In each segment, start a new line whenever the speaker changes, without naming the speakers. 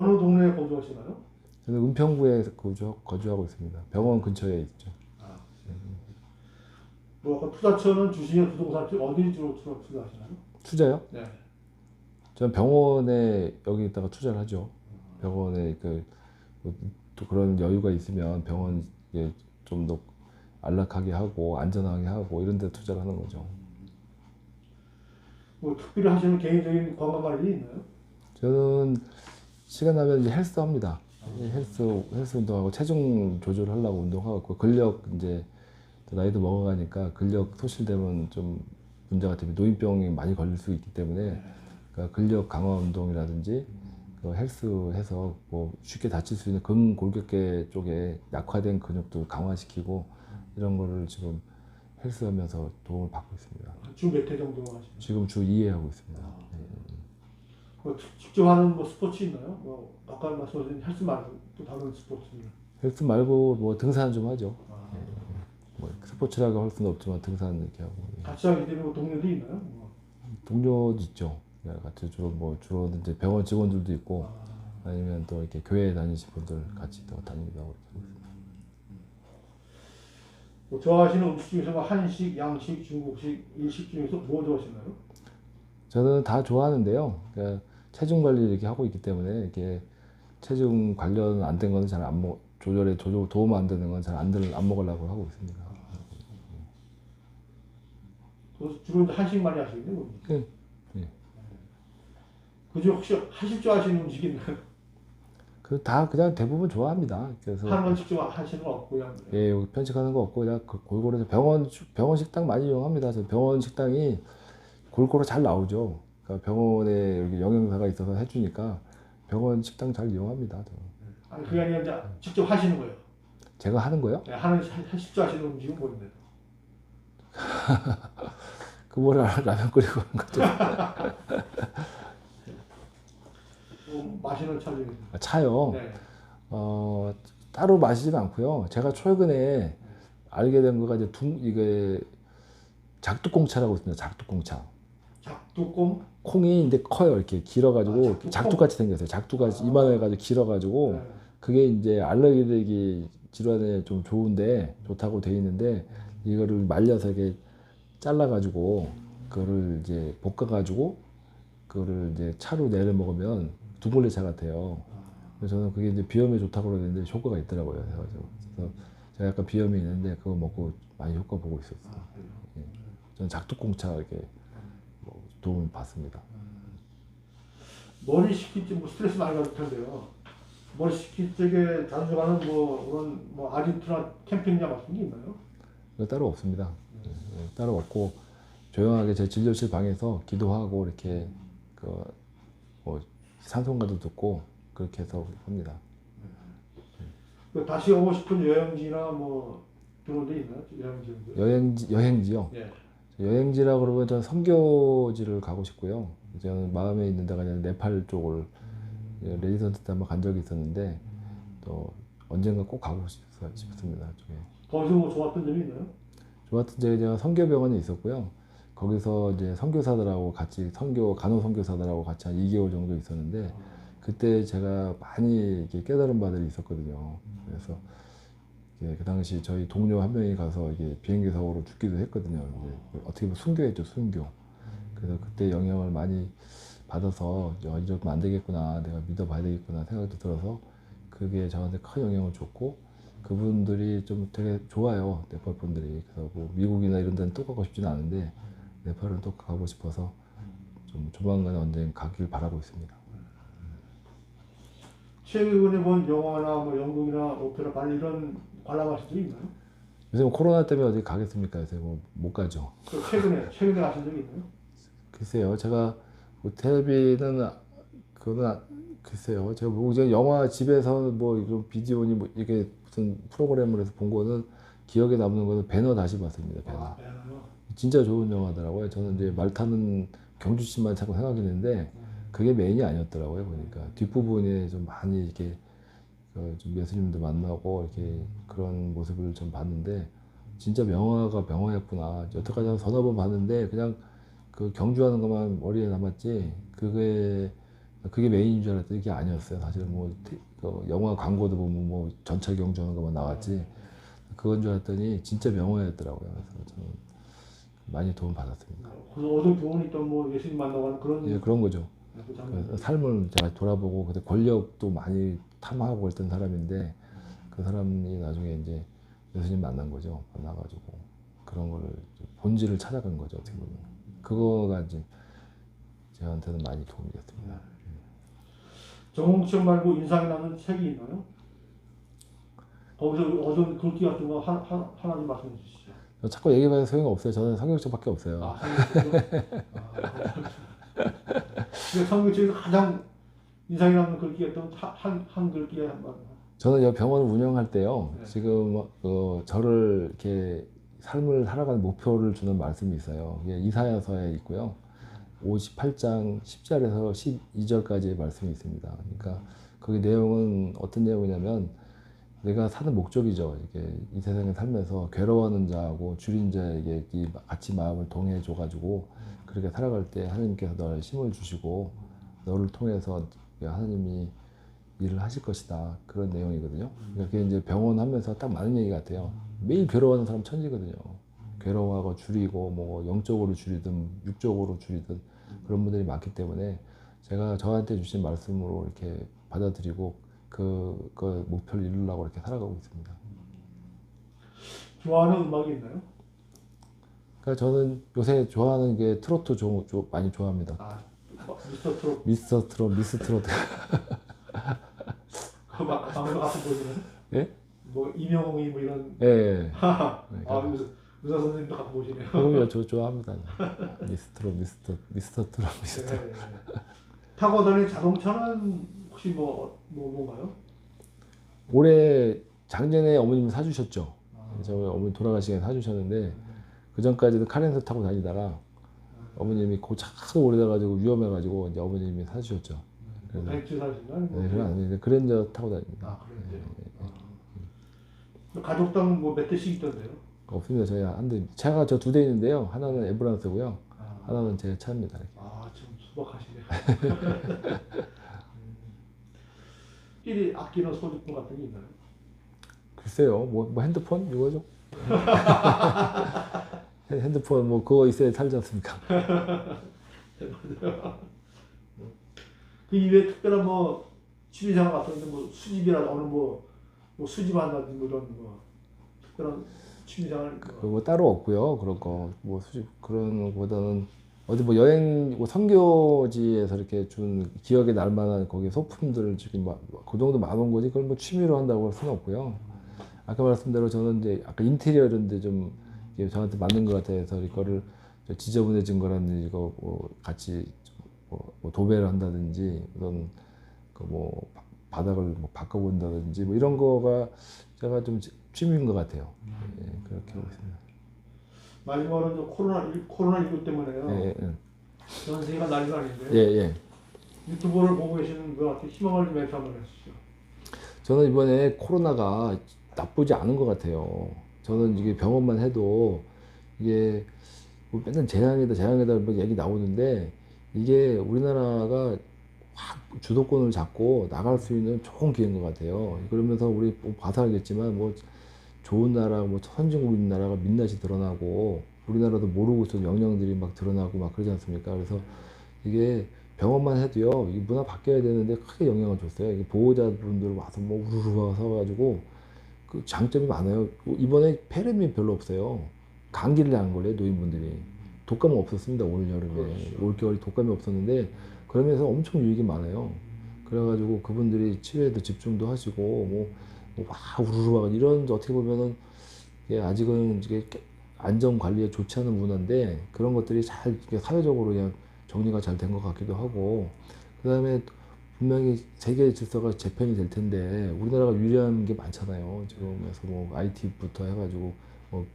어느 동네에 거주하시나요?
저는 은평구에 거주, 거주하고 있습니다. 병원 근처에 있죠.
뭐 아까 투자처는 주식이나 부동산 쪽 어디 주로 투자, 투자하시나요?
투자요?
네.
저는 병원에 여기다가 투자를 하죠. 병원에 그, 또 그런 여유가 있으면 병원 좀더 안락하게 하고 안전하게 하고 이런 데 투자를 하는 거죠.
뭐 특별히 하시는 개인적인 건강 관리 있나요?
저는 시간 나면 이제 헬스 합니다. 헬스 헬스 운동하고 체중 조절하려고 운동하고 근력 이제 또 나이도 먹어가니까 근력 소실되면 좀 문제가 되면 노인병이 많이 걸릴 수 있기 때문에 그러니까 근력 강화 운동이라든지 그 헬스해서 뭐 쉽게 다칠 수 있는 근골격계 쪽에 약화된 근육도 강화시키고 이런 거를 지금 헬스하면서 도움을 받고 있습니다.
주 몇 회 정도 하시나요?
지금 주 2회 하고 있습니다.
뭐 직- 직접 하는 뭐 스포츠 있나요? 뭐 아까 말씀하신 헬스 말고 또 다른 스포츠
헬스 말고 뭐 등산 좀 하죠.
아,
뭐 스포츠라고 할 수는 없지만 등산 이렇게 하고 예.
같이 하게 되면 뭐 동료도 있나요? 뭐.
동료도 있죠. 예, 같이 주로 뭐 주로 이제 병원 직원들도 있고
아,
아니면 또 이렇게 교회 다니신 분들 같이 또 다니기도 하고 있습니다.
뭐 좋아하시는 음식 중에서 뭐 한식, 양식, 중국식, 일식 중에서 뭐 좋아하시나요?
저는 다 좋아하는데요. 그러니까 체중 관리 이렇게 하고 있기 때문에 이렇게 체중 관련 안 된 거는 잘 안 먹, 조절에 조절 도움 안 되는 건 잘안안 먹으려고 하고 있습니다.
그 주로 이제 한식 많이 하시겠네요.
네. 네.
그중 혹시 하실 줄 아시는 음식 있나요?
그 다 그냥 대부분 좋아합니다. 그래서
하는 건 직접 하시는 거 없고 그냥
예, 여기 편식하는 거 없고 그냥 그 골고루 병원 병원 식당 많이 이용합니다. 저 병원 식당이 골고루 잘 나오죠. 그러니까 병원에 여기 영양사가 있어서 해주니까 병원 식당 잘 이용합니다. 저.
아니 그게 아니라 이제 직접 하시는 거예요.
제가 하는 거요?
네, 하는 하- 하실 줄 아시는 음식은 뭔데?
그 뭐라 라면 끓이고 하는 거죠.
뭐 마시는 차.
아, 차요.
네.
어, 따로 마시진 않고요. 제가 최근에 알게 된 거가 이제 둥 이게 작두콩차라고 있습니다. 작두콩차.
작두콩.
콩이 근데 커요. 이렇게 길어가지고
아, 작두콩?
작두같이 생겼어요. 작두같이 이만해가지고 길어가지고
네.
그게 이제 알레르기 질환에 좀 좋은데 좋다고 돼 있는데 이거를 말려서 이렇게 잘라가지고 그거를 이제 볶아가지고 그거를 이제 차로 내려 먹으면 두골레차 같아요. 그래서 저는 그게 이제 비염에 좋다고 그러는데 효과가 있더라고요. 그래가지고 그래서 제가 약간 비염이 있는데 그거 먹고 많이 효과 보고 있었어요.
아, 그래요.
저는 작두콩차 이렇게 뭐 도움을 받습니다.
머리 식힐 때뭐 스트레스 많이 받을 텐데요. 머리 식힐 적에 자주 가는 뭐 그런 뭐 아지트나 캠핑장 같은 게 있나요?
그거 따로 없습니다. 예, 예, 따로 없고 조용하게 제 진료실 방에서 기도하고 이렇게 그 뭐 산송가도 듣고 그렇게 해서 합니다.
그 다시 오고 싶은 여행지나 뭐 그런 데 있나요? 여행지들.
여행지 여행지요.
예.
여행지라 그러면 저는 선교지를 가고 싶고요. 저는 마음에 있는 데가 이제 네팔 쪽을 예, 레지던트 때 한번 간 적이 있었는데 또 언젠가 꼭 가고 싶, 싶습니다. 저게.
거기서 뭐 좋았던 점이 있나요?
좋았던 제 제가 선교병원에 있었고요. 거기서 이제 선교사들하고 같이 선교 간호 선교사들하고 같이 한 2개월 정도 있었는데 그때 제가 많이 깨달은 바들이 있었거든요. 그래서 이게 그 당시 저희 동료 한 명이 가서 이게 비행기 사고로 죽기도 했거든요. 이제 어떻게 보면 순교했죠, 순교. 그래서 그때 영향을 많이 받아서 야, 이러면 안 되겠구나, 내가 믿어봐야 되겠구나 생각도 들어서 그게 저한테 큰 영향을 줬고 그분들이 좀 되게 좋아요, 네팔 분들이. 그래서 뭐 미국이나 이런 데는 또 가고 싶지는 않은데 네팔은 또 가고 싶어서 좀 조만간에 언젠 가길 바라고 있습니다.
최근에 본 영화나 뭐 연극이나 오페라 발리 이런 관람하신 적 있나요?
요새 뭐 코로나 때문에 어디 가겠습니까? 요새 뭐 못 가죠.
그 최근에 최근에 가신 적이 있나요?
글쎄요, 제가 뭐 텔레비는 아- 그거는 아- 글쎄요, 제가 뭐 이제 영화 집에서 뭐 이런 비디오니 뭐 이게 무슨 프로그램을 해서 본 거는 기억에 남는 거는 배너 다시 봤습니다. 배너.
아.
진짜 좋은 영화더라고요. 저는 이제 말 타는 경주씨만 자꾸 생각했는데 그게 메인이 아니었더라고요. 보니까 뒷부분에 좀 많이 이렇게 그 좀 예수님도 만나고 이렇게 그런 모습을 좀 봤는데 진짜 명화가 명화였구나. 여태까지 한 서너 번 봤는데 그냥 그 경주하는 것만 머리에 남았지 그게 그게 메인인 줄 알았더니 그게 아니었어요. 사실 뭐 테- 그 영화 광고도 보면 뭐 전차 경주하는 것만 나왔지 그건 줄 알았더니 진짜 명언이었더라고요. 그래서 저는 많이 도움 받았습니다.
그래서 어떤 교훈이 있던 뭐 예수님 만나고 하는 그런
예, 그런 거죠.
그 장면.
그 삶을 제가 돌아보고 그때 권력도 많이 탐하고 했던 사람인데 그 사람이 나중에 이제 예수님 만난 거죠. 만나가지고 그런 거를 본질을 찾아간 거죠. 어떻게 보면 그거가 이제 저한테는 많이 도움이 됐습니다.
정홍철 말고 인상이 나는 책이 있나요? 거기서 어떤 글귀 같은 거 하나, 하나, 하나 좀 말씀해 주시죠.
자꾸 얘기해봐야 소용이 없어요. 저는 성경책밖에 없어요.
아, 성경책이요? 아, 근데 성경책에서 가장 인상이 남는 글귀였던 한, 한, 한 글귀에 한 번
저는 이 병원을 운영할 때요.
네.
지금 어, 저를 이렇게 삶을 살아가는 목표를 주는 말씀이 있어요. 이게 이사야서에 있고요. 58장 10절에서 12절까지의 말씀이 있습니다. 그러니까 거기 내용은 어떤 내용이냐면 내가 사는 목적이죠. 이게 이 세상에 살면서 괴로워하는 자하고 줄인 자에게 이 같이 마음을 동해 줘 가지고 그렇게 살아갈 때 하나님께서 너를 힘을 주시고 너를 통해서 하나님이 일을 하실 것이다 그런 내용이거든요. 그러니까 그게 이제 병원 하면서 딱 맞는 얘기 같아요. 매일 괴로워하는 사람 천지거든요. 괴로워하고 줄이고 뭐 영적으로 줄이든 육적으로 줄이든 그런 분들이 많기 때문에 제가 저한테 주신 말씀으로 이렇게 받아들이고 그, 그 목표를 이루려고 이렇게 살아가고 있습니다.
좋아하는 음악이 있나요?
그러니까 저는 요새 좋아하는 게 트로트 조, 조- 많이 좋아합니다.
아, 미스터 트롯
미스터 트롯, 미스 트로트.
그 막- 방송 같은 보시는
예?
뭐 이명웅이 뭐 이런
예, 예.
하하
네,
아 의사, 의사 선생님도 갖고 보시네요.
그거 저 좋아합니다. 미스터 미스터 미스터 트롯 미스터.
네. 타고 다니는 자동차는 혹시 뭐, 뭐 뭔가요?
올해 작년에 어머님이 사주셨죠.
아,
저 어머니 돌아가시게 사주셨는데 그 전까지는 카렌서 타고 다니다가 어머님이 그 차도 오래돼가지고 위험해가지고 이제 어머님이 사주셨죠. 그래서
벤츠 사신가요?
네, 그건 아닌데 그랜저 타고 다닙니다.
아 그래요. 아. 가족당 뭐몇 대씩 있던데요?
없습니다. 저희 한 대, 차가 저 두 대 있는데요. 하나는 앰뷸런스고요.
아,
하나는 제 차입니다. 이렇게.
아 지금 수박하시네. 끼리 아끼는 소지품 같은 게 있나요?
글쎄요, 뭐, 뭐 핸드폰 이거죠? 핸- 핸드폰 뭐 그거 있어야 살지 않습니까?
그 이외에 특별한 뭐 취미생활 같은 데뭐 수집이나 어느 뭐, 뭐 수집한다든지 뭐 이런 뭐 특별한 취미생활 뭐.
그거 따로 없고요. 그런 거뭐 수집 그런 거보다는 어디 뭐 여행 뭐 선교지에서 이렇게 준 기억에 날 만한 거기 소품들을 지금 막 그 정도 많은 거지 그걸 뭐 취미로 한다고 할 수는 없고요. 아까 말씀대로 저는 이제 아까 인테리어 이런 데 좀 이게 저한테 맞는 것 같아서 이거를 저 지저분해진 거라든지 이거 뭐 같이 좀 뭐, 뭐 도배를 한다든지 그런 그뭐 바닥을 뭐 바꿔본다든지 뭐 이런 거가 제가 좀 취미인 것 같아요. 예, 그렇게 하고 있습니다.
마지막으로 저 코로나 코로나 19 때문에요.
예, 예,
전 세계가 난리가 아닌데
예, 예.
유튜브를 보고 계시는 분한테 희망을 좀 한번 해주시죠.
저는 이번에 코로나가 나쁘지 않은 것 같아요. 저는 이게 병원만 해도 이게 뭐 맨날 재앙이다, 재앙이다 뭐 얘기 나오는데 이게 우리나라가 확 주도권을 잡고 나갈 수 있는 좋은 기회인 것 같아요. 그러면서 우리 뭐 봐서 알겠지만 뭐 좋은 나라, 뭐 선진국인 나라가 민낯이 드러나고 우리나라도 모르고 있던 영향들이 막 드러나고 막 그러지 않습니까? 그래서 이게 병원만 해도요, 이 문화 바뀌어야 되는데 크게 영향을 줬어요. 이게 보호자분들 와서 뭐 우르르 와서 가지고 그 장점이 많아요. 이번에 폐렴이 별로 없어요. 감기를 안 걸려요, 노인분들이. 독감은 없었습니다, 올 여름에.
그렇죠.
올 겨울에 독감이 없었는데, 그러면서 엄청 유익이 많아요. 그래가지고 그분들이 치료에도 집중도 하시고, 뭐, 뭐막 우르르 와가 이런 어떻게 보면은 아직은 이게 안전 관리에 좋지 않은 문화인데 그런 것들이 잘 사회적으로 그냥 정리가 잘 된 것 같기도 하고 그 다음에 분명히 세계 질서가 재편이 될 텐데 우리나라가 유리한 게 많잖아요. 지금에서 뭐 IT부터 해가지고 뭐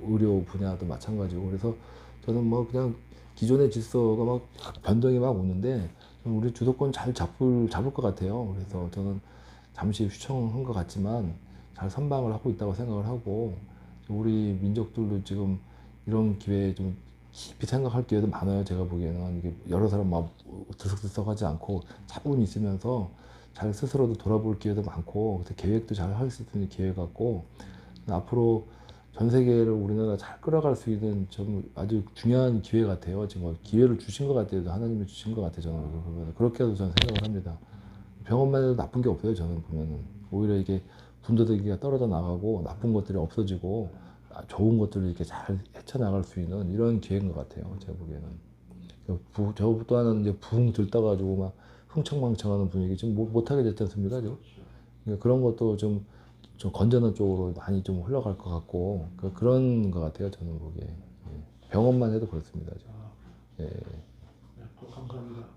의료 분야도 마찬가지고 그래서 저는 뭐 그냥 기존의 질서가 막 변동이 막 오는데 좀 우리 주도권 잘 잡을 잡을 것 같아요. 그래서 저는 잠시 휘청한 것 같지만 잘 선방을 하고 있다고 생각을 하고 우리 민족들도 지금 이런 기회에 좀 깊이 생각할 기회도 많아요. 제가 보기에는 이게 여러 사람 막 들썩들썩하지 않고 차분히 있으면서 잘 스스로도 돌아볼 기회도 많고 계획도 잘 할 수 있는 기회 같고 앞으로 전 세계를 우리나라 잘 끌어갈 수 있는 좀 아주 중요한 기회 같아요. 지금 뭐 기회를 주신 것 같아요. 하나님이 주신 것 같아요. 저는 그거는. 그렇게도 저는 생각을 합니다. 병원만 해도 나쁜 게 없어요. 저는 보면은 오히려 이게 분도대기가 떨어져 나가고 나쁜 것들이 없어지고 아, 좋은 것들을 이렇게 잘 헤쳐나갈 수 있는 이런 기회인 것 같아요. 제가 보기에는. 저 또한 이제 붕 들떠가지고 막 흥청망청하는 분위기 좀 못- 못하게 됐지 않습니까? 그러니까 그런 것도 좀, 좀 건전한 쪽으로 많이 좀 흘러갈 것 같고 그, 그런 것 같아요. 저는 보기에. 예. 병원만 해도 그렇습니다.
아,
예.
네, 감사합니다.